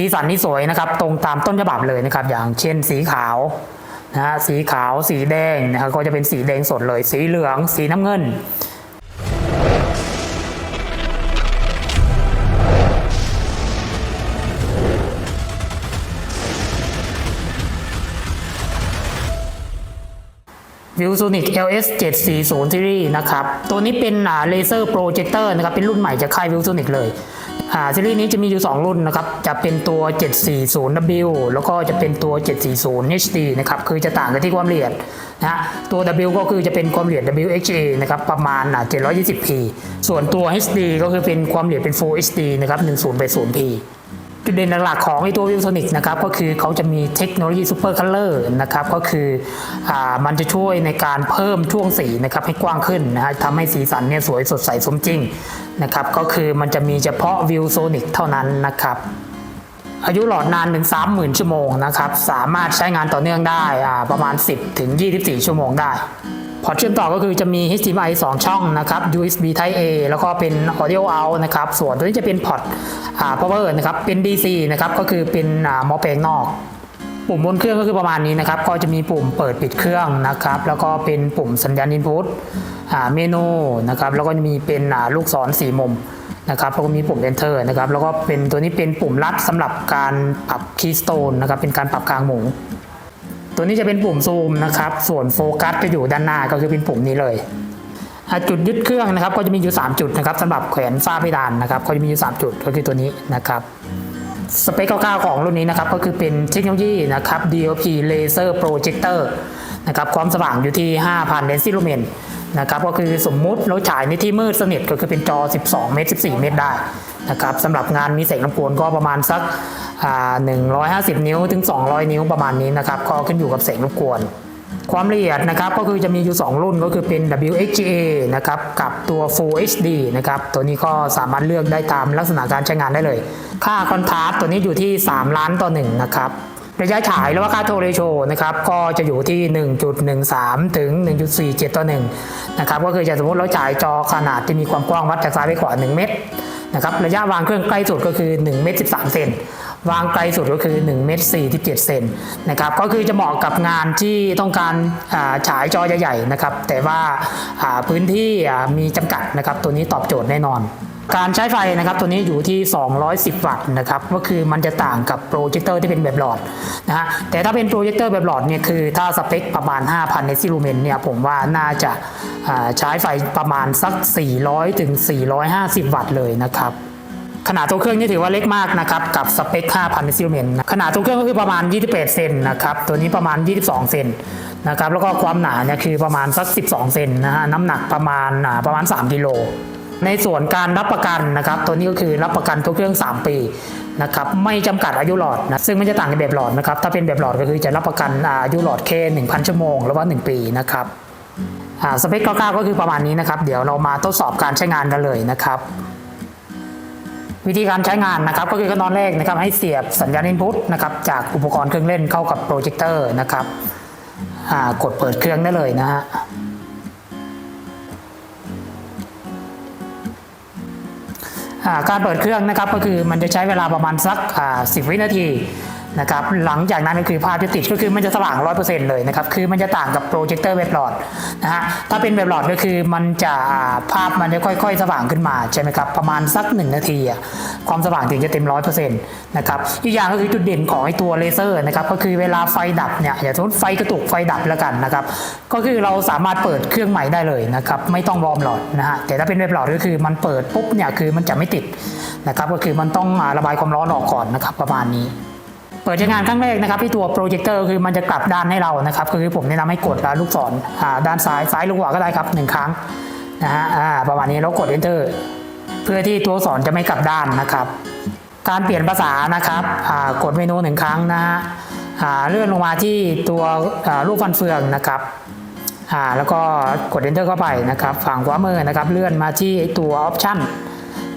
สีสันนี่สวยนะครับ ตรงตามต้นฉบับเลยนะครับ อย่างเช่นสีขาวนะฮะสีขาวสีแดงนะครับก็จะเป็นสีแดงสดเลย สีเหลือง สีน้ำเงินวิว s o n i c LS 740 Series นะครับ ตัวนี้เป็นเลเซอร์โปรเจคเตอร์นะครับ เป็นรุ่นใหม่จากค่าย Viu Sonic เลย อ่าซีรีส์นี้จะมีอยู่ 2 รุ่นนะครับ จะเป็นตัว 740W แล้วก็จะเป็นตัว 740 HD นะครับ คือจะต่างกันที่ความละเอียดนะฮะตัว W ก็คือจะเป็นความละเอียด WHA นะครับ ประมาณ 720p ส่วนตัว HD ก็คือเป็นความละเอียดเป็น Full HD นะครับ 1080 p จุดเด่นหลักของไอตัววิวโซนิกนะครับก็คือเขาจะมีเทคโนโลยีซูเปอร์คัลเลอร์นะครับก็คืออามันจะช่วยในการเพิ่มช่วงสีนะครับให้กว้างขึ้นนะฮะทำให้สีสันเนี่ยสวยสดใสสมจริงนะครับก็คือมันจะมีเฉพาะวิวโซนิกเท่านั้นนะครับอายุหลอดนานถึง 30,000 ชั่วโมงนะครับสามารถใช้งานต่อเนื่องได้อ่าประมาณ 10ถึง24 ชั่วโมงได้ พอร์ตเชื่อมต่อก็คือจะมี HDMI 2 ช่องนะครับ USB Type A แล้วก็เป็น Audio Out นะครับ ส่วนตัวนี้จะเป็นพอร์ตอ่า Power นะครับ เป็น DC นะครับ ก็คือเป็นอ่ามอแปลงนอก ปุ่มบนเครื่องก็คือประมาณนี้นะครับ ก็จะมีปุ่มเปิดปิดเครื่องนะครับ แล้วก็เป็นปุ่มสัญญาณ Input อ่าเมนูนะครับ แล้วก็จะมีเป็นอ่าลูกศรสีมุมนะครับแล้วก็มีปุ่ม Enter นะครับ แล้วก็เป็นตัวนี้เป็นปุ่มลัดสำหรับการปรับ Keystone นะครับ เป็นการปรับกลางหมุน ตัวนี้จะเป็นปุ่มซูมนะครับ ส่วนโฟกัสจะอยู่ด้านหน้าก็คือเป็นปุ่มนี้เลยจุดยึดเครื่องนะครับก็จะมีอยู่ 3 จุดนะครับสำหรับแขวนฝ้าเพดานนะครับก็จะมีอยู่ 3 จุดก็คือตัวนี้นะครับสเปคคร่าวๆของรุ่นนี้นะครับก็คือเป็นเทคโนโลยีนะครับ DLP Laser Projector นะครับความสว่างอยู่ที่ 5,000 เลนส์ลูเมน นะครับก็คือสมมุติเราฉายในที่มืดสนิทก็คือเป็นจอ 12 เมตร 14 เมตรได้นะครับสำหรับงานมีแสงรบกวนก็ประมาณสักอ่า150 นิ้วถึง 200 นิ้วประมาณนี้นะครับก็ขึ้นอยู่กับแสงรบกวน ความละเอียดนะครับก็คือจะมีอยู่ 2 รุ่นก็คือเป็น WHA นะครับกับตัว Full HD นะครับตัวนี้ก็สามารถเลือกได้ตามลักษณะการใช้งานได้เลย ค่าคอนทราสต์ตัวนี้อยู่ที่ 3 ล้านต่อ1นะครับ ระยะฉายหรือว่าค่าโทเรโชนะครับก็จะอยู่ที่ 1.13 ถึง 1.47 ต่อ1นะครับก็คือจะสมมติเราฉายจอขนาดที่มีความกว้างวัดจากซ้ายไปขวา1 เมตรนะครับระยะวางเครื่องใกล้สุดก็คือ1เมตร13 เซนวางไกลสุดก็คือ1เมตร47 เซนนะครับก็คือจะเหมาะกับงานที่ต้องการฉายจอใหญ่ๆนะครับแต่ว่าพื้นที่มีจำกัดนะครับตัวนี้ตอบโจทย์แน่นอน การใช้ไฟนะครับตัวนี้อยู่ที่ 210 วัตต์นะครับก็คือมันจะต่างกับโปรเจคเตอร์ที่เป็นแบบหลอดนะฮะแต่ถ้าเป็นโปรเจคเตอร์แบบหลอดเนี่ยคือถ้าสเปคประมาณ 5,000เนซิลูเมนเนี่ยผมว่าน่าจะใช้ไฟประมาณสัก 400 ถึง 450 วัตต์เลยนะครับขนาดตัวเครื่องนี่ถือว่าเล็กมากนะครับกับสเปค 5,000เดซิลเมนขนาดตัวเครื่องก็คือประมาณ 28 เซนนะครับตัวนี้ประมาณ 22 เซนนะครับแล้วก็ความหนาเนี่ยคือประมาณสัก 12 เซนนะฮะน้ำหนักประมาณอ่าประมาณ 3 กิโล ในส่วนการรับประกันนะครับ ตัวนี้ก็คือรับประกันตัวเครื่อง 3 ปีนะครับไม่จำกัดอายุหลอดนะซึ่งมันจะต่างกับแบบหลอดนะครับถ้าเป็นแบบหลอดก็คือจะรับประกันอายุหลอดแค่1,000 ชั่วโมงหรือว่า 1 ปีนะครับสเปคคร่าวๆก็คือประมาณนี้นะครับ เดี๋ยวเรามาทดสอบการใช้งานกันเลยนะครับ วิธีการใช้งานนะครับ ก็คือขั้นตอนแรกนะครับให้เสียบสัญญาณ input นะครับจากอุปกรณ์เครื่องเล่นเข้ากับโปรเจคเตอร์นะครับกดเปิดเครื่องได้เลยนะฮะ การเปิดเครื่องนะครับก็คือมันจะใช้เวลาประมาณสักอ่า10 วินาที นะครับหลังจากนั้นก็คือภาพจะติดก็คือมันจะสว่าง100%เปอร์เซ็นต์เลยนะครับคือมันจะต่างกับโปรเจคเตอร์แบบหลอดนะฮะถ้าเป็นแบบหลอดก็คือมันจะภาพมันจะค่อย ๆ สว่างขึ้นมาใช่ไหมครับประมาณสัก1นาทีความสว่างถึงจะเต็ม100%นต์นะครับอีกอย่างก็คือจุดเด่นของไอตัวเลเซอร์นะครับก็คือเวลาไฟดับเนี่ยอย่างสมมติไฟกระตุกไฟดับแล้วกันนะครับก็คือเราสามารถเปิดเครื่องใหม่ได้เลยนะครับไม่ต้องวอร์มหลอดนะฮะแต่ถ้าเป็นแบบหลอดก็คือมันเปิดปุ๊บเนี่ยคือมันจะไม่ติดนะครับก็คือมันต้องระบายความร้อนออกก่อนนะครับประมาณนี้ ปิดใช้งานครั้งแรกนะครับที่ตัวโปรเจคเตอร์คือมันจะกลับด้านให้เรานะครับก็คือผมแนะนำให้กดลูกศรอ่าด้านซ้ายซ้ายลูกขวาก็ได้ครับหนึ่งครั้งนะฮะประมาณนี้แล้วกด enter เพื่อที่ตัวสอนจะไม่กลับด้านนะครับ การเปลี่ยนภาษานะครับกดเมนูหนึ่งครั้งนะฮะเลื่อนลงมาที่ตัวรูปฟันเฟืองนะครับแล้วก็กด enter เข้าไปนะครับ ฝั่งขวามือนะครับ เลื่อนมาที่ตัว option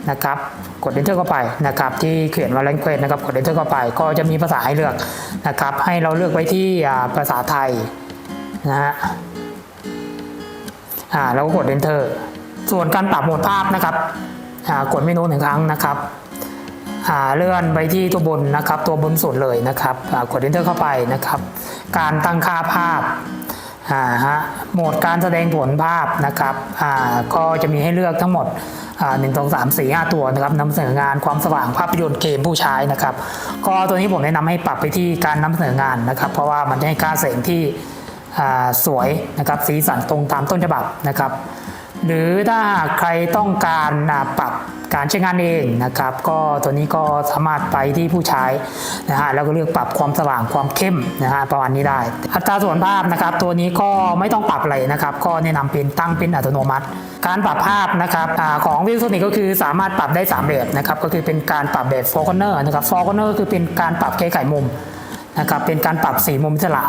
นะครับ กด enter เข้าไปนะครับ ที่เขียนว่า language นะครับ กด enter เข้าไป ก็จะมีภาษาให้เลือกนะครับ ให้เราเลือกไว้ที่ภาษาไทยนะฮะอ่าแล้วก็กด enter ส่วนการปรับโหมดภาพนะครับอ่ากดเมนูหนึ่งครั้งนะครับอ่าเลื่อนไปที่ตัวบนนะครับ ตัวบนสุดเลยนะครับอ่ากด enter เข้าไปนะครับ การตั้งค่าภาพ อ่าฮะโหมดการแสดงผลภาพนะครับอ่าก็จะมีให้เลือกทั้งหมดหนึ่งสองสามสี่ห้าตัวนะครับนำเสนองานความสว่างภาพยนตร์เกมผู้ใช้นะครับ ก็ตัวนี้ผมแนะนำให้ปรับไปที่การนำเสนองานนะครับ เพราะว่ามันจะให้ค่าแสงที่สวยนะครับสีสันตรงตามต้นฉบับนะครับ หรือถ้าใครต้องการปรับการใช้งานเองนะครับ ก็ตัวนี้ก็สามารถไปที่ผู้ใช้นะฮะแล้วก็เลือกปรับความสว่างความเข้มนะฮะประมาณนี้ได้ อัตราส่วนภาพนะครับ ตัวนี้ก็ไม่ต้องปรับอะไรนะครับ ก็แนะนำเป็นตั้งเป็นอัตโนมัติ การปรับภาพนะครับอของวิวโซนิกก็คือสามารถปรับได้3แบบนะครับ ก็คือเป็นการปรับแบบโฟกัสเนอร์นะครับโฟกัสเนอร์คือเป็นการปรับแก้ไขมุมนะครับ เป็นการปรับสีมุมสระ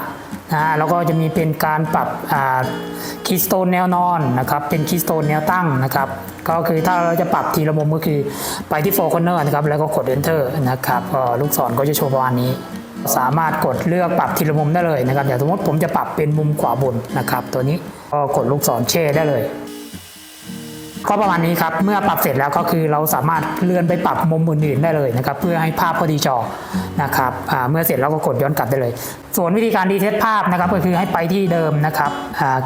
นะฮะแล้วก็จะมีเป็นการปรับคีสโตนแนวนอนนะครับ เป็นคีสโตนแนวตั้งนะครับ ก็คือถ้าเราจะปรับทีละมุมก็คือไปที่โฟกัสเนอร์นะครับ แล้วก็กด enter นะครับ ก็ลูกศรก็จะโชว์ประมาณนี้ สามารถกดเลือกปรับทีละมุมได้เลยนะครับอย่างสมมติผมจะปรับเป็นมุมขวาบนนะครับ ตัวนี้ก็กดลูกศรเช่ได้เลยก็ประมาณนี้ครับ เมื่อปรับเสร็จแล้วก็คือเราสามารถเลื่อนไปปรับมุมอื่นๆได้เลยนะครับ เพื่อให้ภาพพอดีจอนะครับเมื่อเสร็จแล้วก็กดย้อนกลับได้เลย ส่วนวิธีการดีเทสภาพนะครับ ก็คือให้ไปที่เดิมนะครับ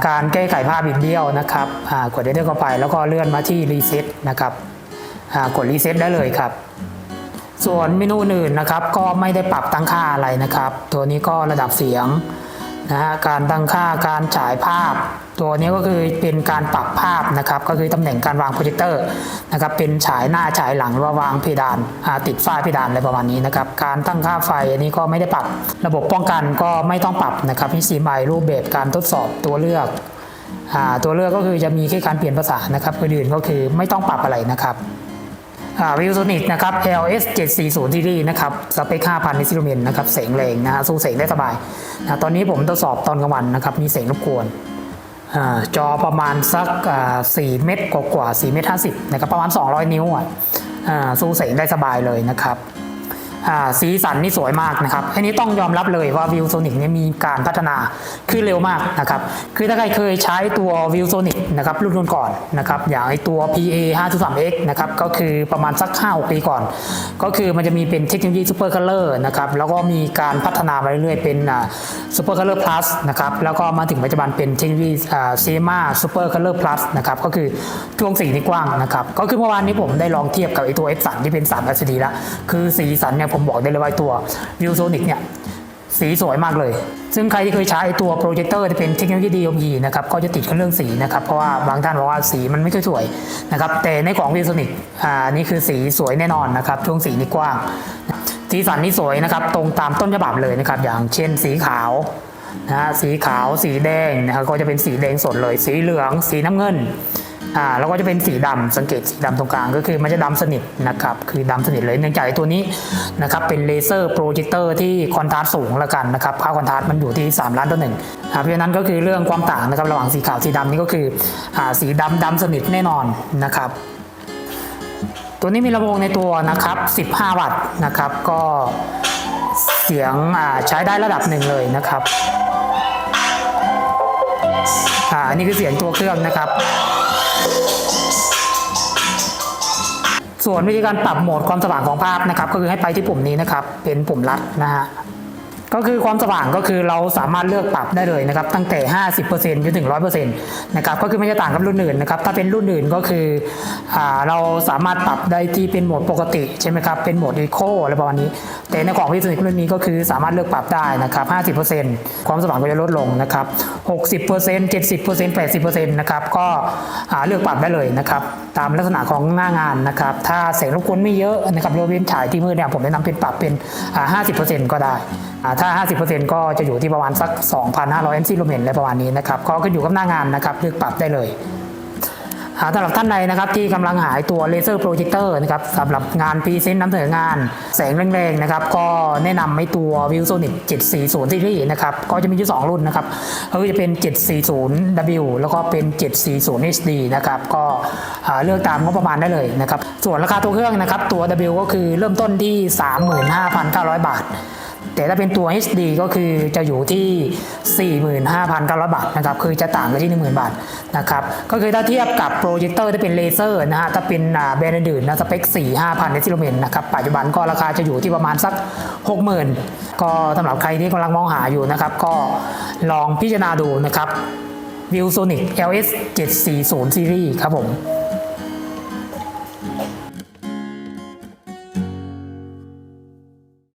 การแก้ไขภาพบิดเบี้ยวนะครับกดเดนเตอร์เข้าไป แล้วก็เลื่อนมาที่รีเซ็ตนะครับกดรีเซ็ตได้เลยครับ ส่วนเมนูอื่นนะครับก็ไม่ได้ปรับตั้งค่าอะไรนะครับ ตัวนี้ก็ระดับเสียงนะฮะการตั้งค่าการฉายภาพ ตัวนี้ก็คือเป็นการปรับภาพนะครับ ก็คือตำแหน่งการวางโปรเจคเตอร์นะครับเป็นฉายหน้าฉายหลังหรือว่าวางเพดานติดฝ้าเพดานอะไรประมาณนี้นะครับการตั้งค่าไฟอันนี้ก็ไม่ได้ปรับระบบป้องกันก็ไม่ต้องปรับนะครับที่สีใหม่รูปแบบการทดสอบตัวเลือกอตัวเลือกก็คือจะมีแค่การเปลี่ยนภาษานะครับอื่นๆก็คือไม่ต้องปรับอะไรนะครับ วิวโซนิกนะครับ LS 740 ซีรีส์นะครับ สเปค 5,000 นิซิลูเมนนะครับแสงแรงนะฮะสู้แสงได้สบายนะตอนนี้ผมทดสอบตอนกลางวันนะครับ มีแสงรบกวนอาจอประมาณสักอ่า4เมตรกว่าๆ4เมตร50นะครับ ประมาณ 200 นิ้วอะอ่าสู้แสงได้สบายเลยนะครับ สีสันนี่สวยมากนะครับ อันนี้ต้องยอมรับเลยว่าวิวโซนิกเนี่ยมีการพัฒนาขึ้นเร็วมากนะครับ คือถ้าใครเคยใช้ตัววิวโซนิกนะครับรุ่นก่อนนะครับ อย่างไอตัว PA 5.3X นะครับ ก็คือประมาณสัก5ปีก่อน ก็คือมันจะมีเป็นเทคโนโลยี Super Color นะครับ แล้วก็มีการพัฒนามาเรื่อยๆ เป็นอ่า Super Color Plus นะครับ แล้วก็มาถึงปัจจุบันเป็นเทคโนโลยีอ่า Cinema Super Color Plus นะครับ ก็คือช่วงสีนี่กว้างนะครับ ก็คือเมื่อวานนี้ผมได้ลองเทียบกับไอตัว F3 ที่เป็น3 LCD แล้วคือสีสันเนี่ยผมบอกได้เลยว่าตัว ViewSonic เนี่ยสีสวยมากเลย ซึ่งใครที่เคยใช้ตัวโปรเจคเตอร์ที่เป็นเทคโนโลยี DOP นะครับ ก็จะติดกับเรื่องสีนะครับ เพราะว่าบางท่านบอกว่าสีมันไม่ค่อยสวยนะครับ แต่ในของ ViewSonic อ่า นี่คือสีสวยแน่นอนนะครับ ช่วงสีนี่กว้าง สีสันนี่สวยนะครับ ตรงตามต้นฉบับเลยนะครับ อย่างเช่นสีขาวนะฮะสีขาว สีแดงนะครับ ก็จะเป็นสีแดงสดเลย สีเหลือง สีน้ำเงิน อ่าแล้วก็จะเป็นสีดำสังเกตสีดำตรงกลางก็คือมันจะดำสนิทนะครับคือดำสนิทเลยเนื่องจากตัวนี้นะครับเป็นเลเซอร์โปรเจคเตอร์ที่คอนทราสต์สูงละกันนะครับค่าคอนทราสต์มันอยู่ที่ 3 ล้านต่อหนึ่งอ่าเพราะฉะนั้นก็คือเรื่องความต่างนะครับระหว่างสีขาวสีดำนี่ก็คืออ่าสีดำดำสนิทแน่นอนนะครับ ตัวนี้มีลำโพงในตัวนะครับ 15 วัตต์นะครับก็เสียงอ่าใช้ได้ระดับหนึ่งเลยนะครับอ่านี่คือเสียงตัวเครื่องนะครับ ส่วนวิธีการปรับโหมดความสว่างของภาพนะครับ ก็คือให้ไปที่ปุ่มนี้นะครับ เป็นปุ่มลัดนะฮะ ก็คือความสว่างก็คือเราสามารถเลือกปรับได้เลยนะครับตั้งแต่ 50%จนถึง 100%นะครับก็คือไม่จะต่างกับรุ่นอื่นนะครับถ้าเป็นรุ่นอื่นก็คืออเราสามารถปรับได้ที่เป็นโหมดปกติใช่ไหมครับเป็นโหมดอีโคอะไรประมาณนี้ แต่ในของพิเศษรุ่นนี้ก็คือสามารถเลือกปรับได้นะครับ 50%ความสว่างก็จะลดลงนะครับ 60% 70% 80%นะครับก็เลือกปรับได้เลยนะครับตามลักษณะของหน้างานนะครับถ้าแสงรบกวนไม่เยอะนะครับยกเวนฉายที่มืดเนี่ยผมแนะนำเป็นปรับเป็น 50%ก็ได้อ่าถ้า 50%ก็จะอยู่ที่ประมาณสัก 2,500 NC ลูเมนอะไรประมาณนี้นะครับก็ขึ้นอยู่กับหน้างานนะครับเลือกปรับได้เลยสำหรับท่านใดนะครับที่กำลังหายตัวเลเซอร์โปรเจคเตอร์นะครับสำหรับงานพรีเซนต์นำเสนองานแสงแรงๆนะครับก็แนะนำให้ตัว ViewSonic 740 ซีรีส์นะครับก็จะมีอยู่สองรุ่นนะครับก็จะเป็น 740W แล้วก็เป็น 740 HD นะครับก็เลือกตามงบประมาณได้เลยนะครับส่วนราคาตัวเครื่องนะครับตัว W ก็คือเริ่มต้นที่ 35,900 บาท แต่ถ้าเป็นตัว HD ก็คือจะอยู่ที่ 45,900 บาทนะครับคือจะต่างกันที่ 10,000 บาทนะครับก็คือถ้าเทียบกับโปรเจคเตอร์ที่เป็นเลเซอร์นะฮะถ้าเป็นแบรนด์อื่นนะสเปค 4 5,000ในซิโลเมนนะครับปัจจุบันก็ราคาจะอยู่ที่ประมาณสัก 60,000 ก็สำหรับใครที่กำลังมองหาอยู่นะครับก็ลองพิจารณาดูนะครับ Viewsonic LS 740 Series ครับผม